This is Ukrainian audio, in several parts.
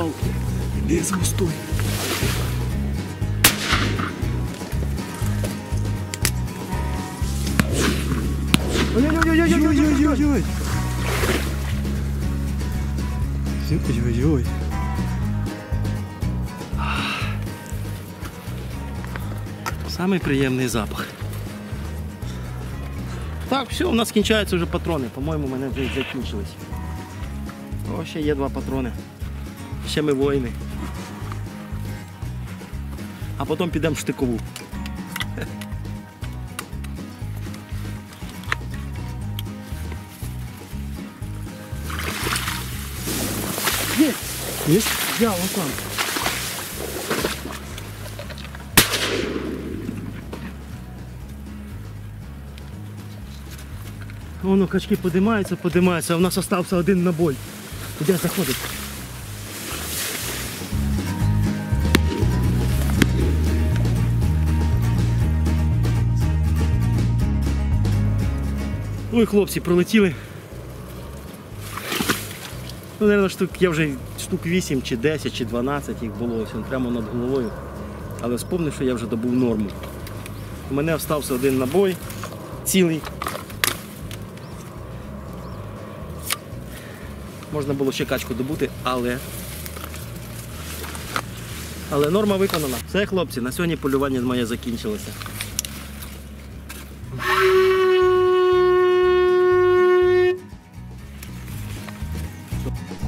Йолки-палки. Іди з густой. Ой-ой-ой-ой-ой-ой-ой-ой. Ой-ой-ой. Самий приємний запах. Так, все, у нас кінчаються вже патрони. По-моєму, мене вже закінчились. О, ще є два патрони. Ще ми воїни. А потім підемо в штикову. Є! Є? Я, вот там. Воно качки подимаються, подимаються, а в нас остався один набой. Іде заходить. Ой, хлопці, пролетіли. Ну, наверное, штук, я вже штук 8 чи 10 чи 12 їх було ось прямо над головою. Але вспомнив, що я вже добув норму. У мене остався один набой цілий. Можна було ще качку добути, але. Але норма виконана. Все, хлопці, на сьогодні полювання моє закінчилося.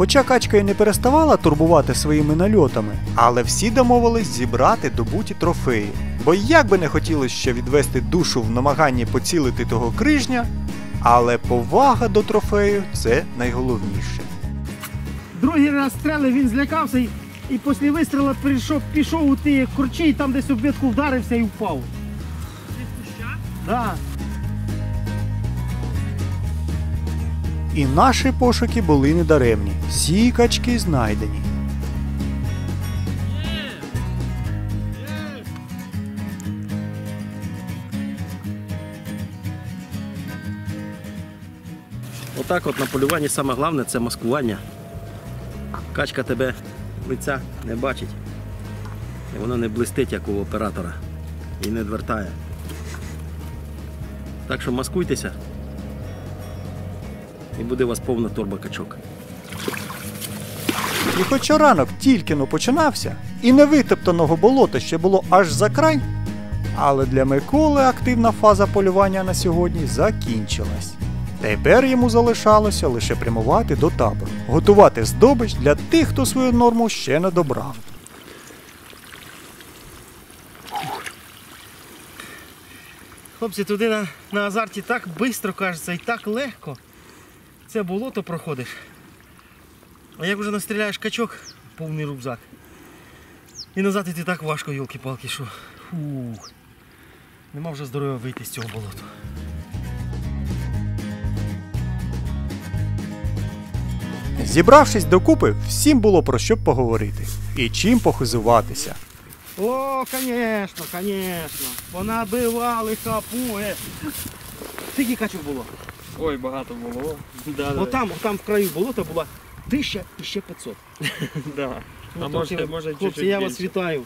Хоча качка і не переставала турбувати своїми нальотами, але всі домовились зібрати добуті трофеї. Бо як би не хотілося ще відвести душу в намаганні поцілити того крижня, але повага до трофею це найголовніше. Другий раз стріли, він злякався і, і після вистрілу прийшов, пішов у ті корчі і там десь у вдарився і впав. Да. І наші пошуки були недаремні. Всі качки знайдені. Отак от на полюванні саме головне це маскування. Качка тебе лиця не бачить. І воно не блистить, як у оператора. І не відвертає. Так що маскуйтеся. І буде у вас повна торба качок. І хоча ранок тільки но починався, і невитоптаного болота ще було аж за край, але для Миколи активна фаза полювання на сьогодні закінчилась. Тепер йому залишалося лише прямувати до табору, готувати здобич для тих, хто свою норму ще не добрав. Хлопці, туди на, на азарті так швидко кажеться і так легко. Це болото проходиш. А як вже настріляєш качок, повний рюкзак. І назад іти так важко, йолки-палки, що. Фух. Нема вже здоров'я вийти з цього болота. Зібравшись докупи, всім було про що поговорити і чим похизуватися. О, конечно, конечно. Понабивали хапуги. Скільки качок було? Ой, багато було. Да, да. Отам, отам в краю болота була тисяча і ще 500. да. Ну, А хлопці, може, може хлопці, чуть-чуть я вас більше. вітаю.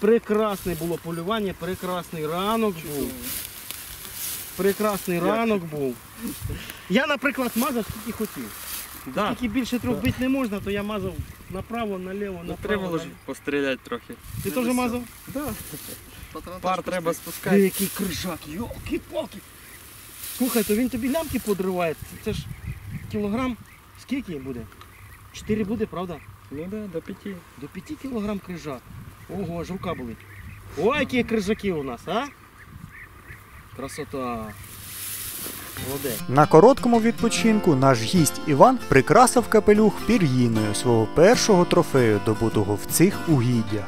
Прекрасне було полювання, прекрасний ранок був. Прекрасний ранок був. Я, наприклад, мазав скільки хотів. Да. Скільки більше трьох бити не можна, то я мазав направо, наліво, Ну, направо. треба було ж наліво. постріляти трохи. Ти теж мазав? Да. Пар треба спускати. який крижак, йолки-палки. Слухай, то він тобі лямки подриває. Це ж кілограм скільки буде? Чотири буде, правда? Ну да, до п'яти. До 5 кілограм крижак. Ого, аж рука болить. Ой, які крижаки у нас, а? Красота. Молодець. На короткому відпочинку наш гість Іван прикрасив капелюх пір'їною свого першого трофею, добутого в цих угіддях.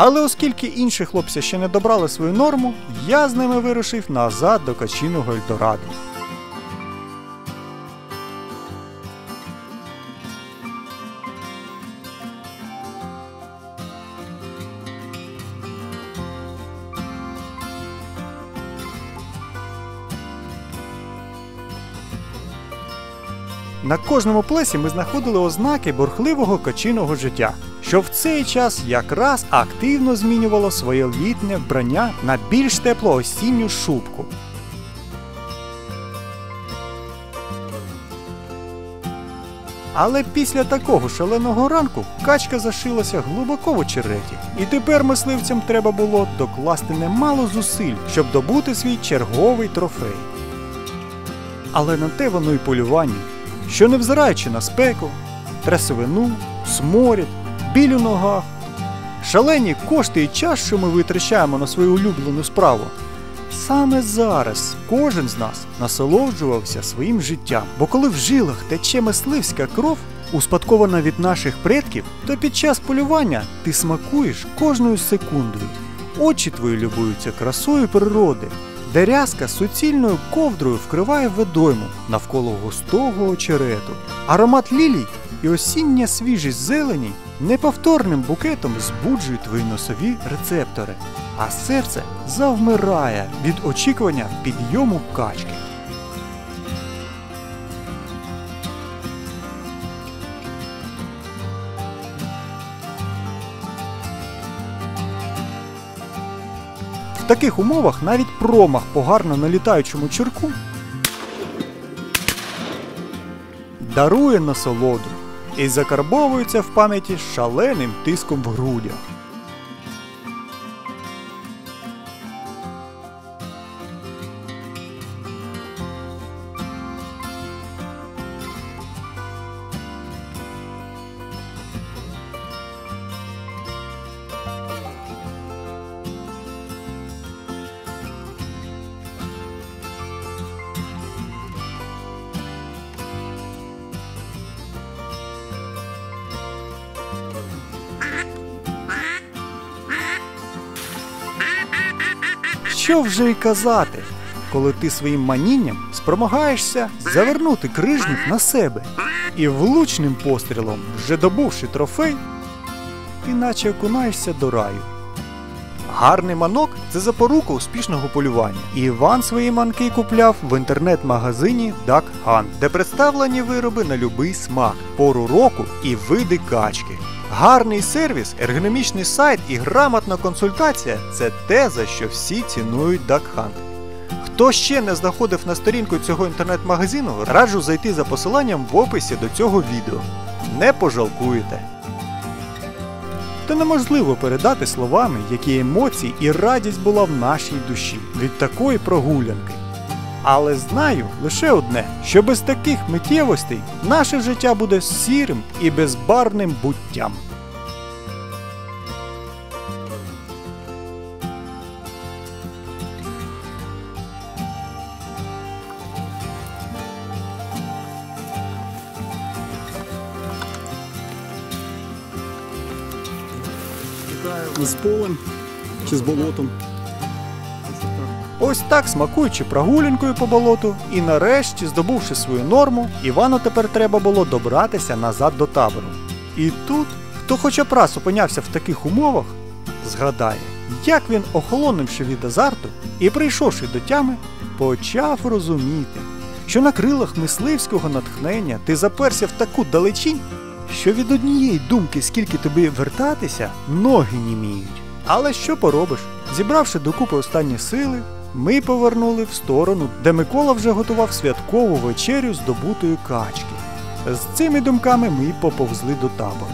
Але оскільки інші хлопці ще не добрали свою норму, я з ними вирушив назад до качиного Ельдорадо. На кожному плесі ми знаходили ознаки бурхливого качиного життя, що в цей час якраз активно змінювало своє літнє вбрання на більш теплу осінню шубку. Але після такого шаленого ранку качка зашилася глибоко в очереті, і тепер мисливцям треба було докласти немало зусиль, щоб добути свій черговий трофей. Але на те воно й полювання, що невзираючи на спеку, трясовину, сморід, біль у ногах, шалені кошти і час, що ми витрачаємо на свою улюблену справу. Саме зараз кожен з нас насолоджувався своїм життям, бо коли в жилах тече мисливська кров, успадкована від наших предків, то під час полювання ти смакуєш кожною секундою. Очі твої любуються красою природи, де рязка суцільною ковдрою вкриває водойму навколо густого очерету. Аромат лілій і осіння свіжість зелені неповторним букетом збуджують твої носові рецептори, а серце завмирає від очікування підйому качки. В таких умовах навіть промах по гарно налітаючому чирку дарує насолоду і закарбовуються в пам'яті шаленим тиском в грудях. Що вже й казати, коли ти своїм манінням спромагаєшся завернути крижник на себе і влучним пострілом, вже добувши трофей, ти наче окунаєшся до раю. Гарний манок це запорука успішного полювання. І Іван свої манки купляв в інтернет-магазині Duck Hunt, де представлені вироби на любий смак, пору року і види качки. Гарний сервіс, ергономічний сайт і грамотна консультація це те, за що всі цінують Duck Hunt. Хто ще не знаходив на сторінку цього інтернет-магазину, раджу зайти за посиланням в описі до цього відео. Не пожалкуєте. Та неможливо передати словами, які емоції і радість була в нашій душі від такої прогулянки. Але знаю лише одне, що без таких миттєвостей наше життя буде сірим і безбарвним буттям. З полем чи з болотом. Ось так, смакуючи прогулянкою по болоту, і нарешті, здобувши свою норму, Івану тепер треба було добратися назад до табору. І тут, хто хоча б раз опинявся в таких умовах, згадає, як він, охолонувши від азарту і прийшовши до тями, почав розуміти, що на крилах мисливського натхнення ти заперся в таку далечінь, що від однієї думки, скільки тобі вертатися, ноги німіють. Але що поробиш? Зібравши докупи останні сили, ми повернули в сторону, де Микола вже готував святкову вечерю з добутої качки. З цими думками ми поповзли до табору.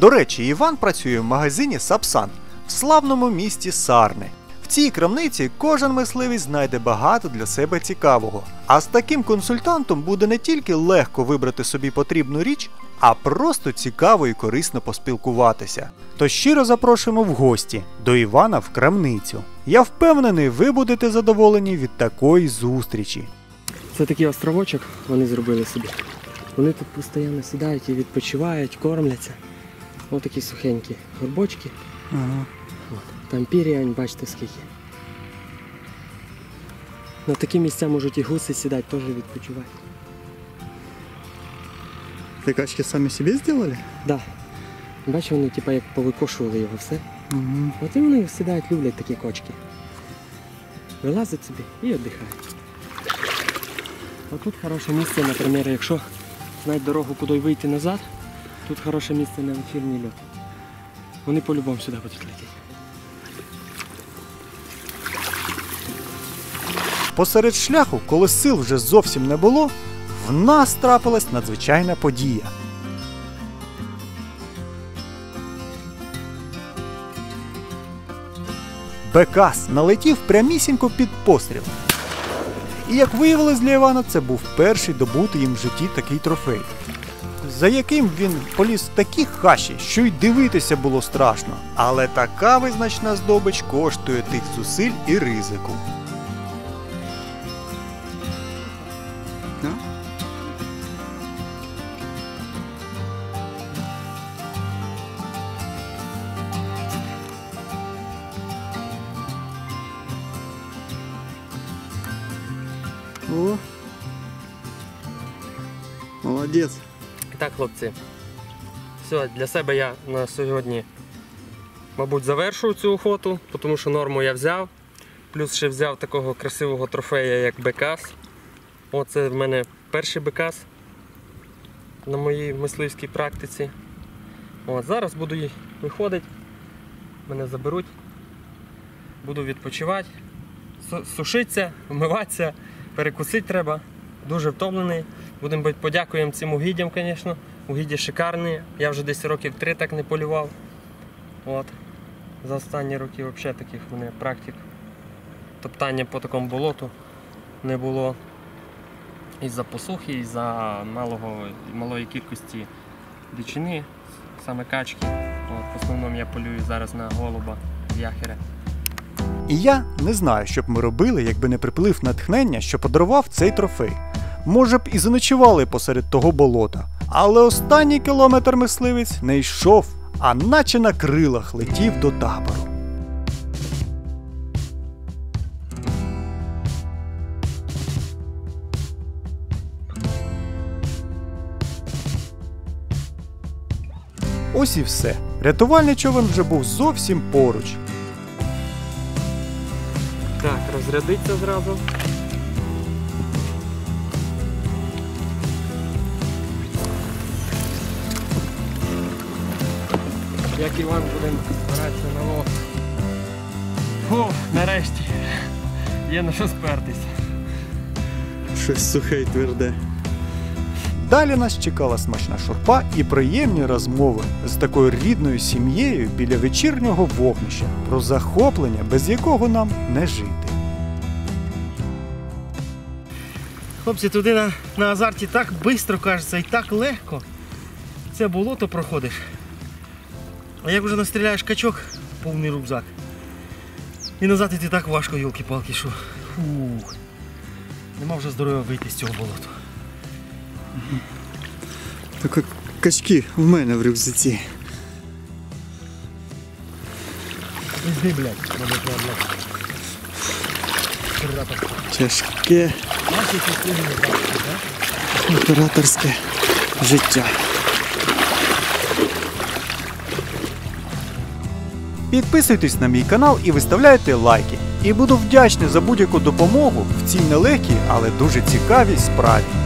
До речі, Іван працює в магазині Сапсан в славному місті Сарни. Цій крамниці кожен мисливець знайде багато для себе цікавого. А з таким консультантом буде не тільки легко вибрати собі потрібну річ, а просто цікаво і корисно поспілкуватися. То щиро запрошуємо в гості до Івана в крамницю. Я впевнений, ви будете задоволені від такої зустрічі. Це такий островочок вони зробили собі. Вони тут постійно сідають і відпочивають, кормляться. Ось такі сухенькі горбочки. Ага. От. Там пір'янь, бачите скільки. На такі місця можуть і гуси сідати, теж відпочивати. Ты качки сами себе сделали? Да. Бачиш, вони типа як повикошували його все. Угу. От і вони сідають, люблять такі кочки. Вилазять собі і віддихають. А тут хороше місце, наприклад, якщо знати дорогу, куди вийти назад, тут хороше місце на вечірній льот. Вони по-любому сюди будуть летіти. Посеред шляху, коли сил вже зовсім не було, в нас трапилась надзвичайна подія. Бекас налетів прямісінько під постріл. І як виявилось для Івана, це був перший добутий їм в житті такий трофей, за яким він поліз в такі хащі, що й дивитися було страшно. Але така визначна здобич коштує тих зусиль і ризику. О! Молодец. І так, хлопці, все, для себе я на сьогодні, мабуть, завершую цю охоту, тому що норму я взяв. Плюс ще взяв такого красивого трофея, як Бекас. Оце в мене перший Бекас на моїй мисливській практиці. От, зараз буду виходити, мене заберуть, буду відпочивати, су- сушитися, вмиватися, перекусити треба. Дуже втомлений. Будемо подякуємо цим угіддям, звісно. Угіддя шикарні. Я вже десь років три так не полював. От. За останні роки взагалі таких в мене практик. Топтання по такому болоту не було. Із-за посухи, із-за малого, малої кількості дичини, саме качки. От, в основному я полюю зараз на голуба, яхера. І я не знаю, що б ми робили, якби не приплив натхнення, що подарував цей трофей. Може б і заночували посеред того болота. Але останній кілометр мисливець не йшов, а наче на крилах летів до табору. Ось і все. Рятувальний човен вже був зовсім поруч. Розрядиться зразу. Як Іван будемо збиратися на лов. Фу, нарешті. Є на що спертись. Щось сухе й тверде. Далі нас чекала смачна шурпа і приємні розмови з такою рідною сім'єю біля вечірнього вогнища про захоплення, без якого нам не жити. Хлопці, туди на, на азарті так швидко кажеться і так легко. Це болото проходиш. А як вже настріляєш качок, повний рюкзак. І назад іти так важко, йолки-палки, що. Фух. Нема вже здоров'я вийти з цього болота. Так качки в мене в рюкзаці. Іди, блядь, мене блядь. Тяжке Операторське життя. Підписуйтесь на мій канал і виставляйте лайки. І буду вдячний за будь-яку допомогу в цій нелегкій, але дуже цікавій справі.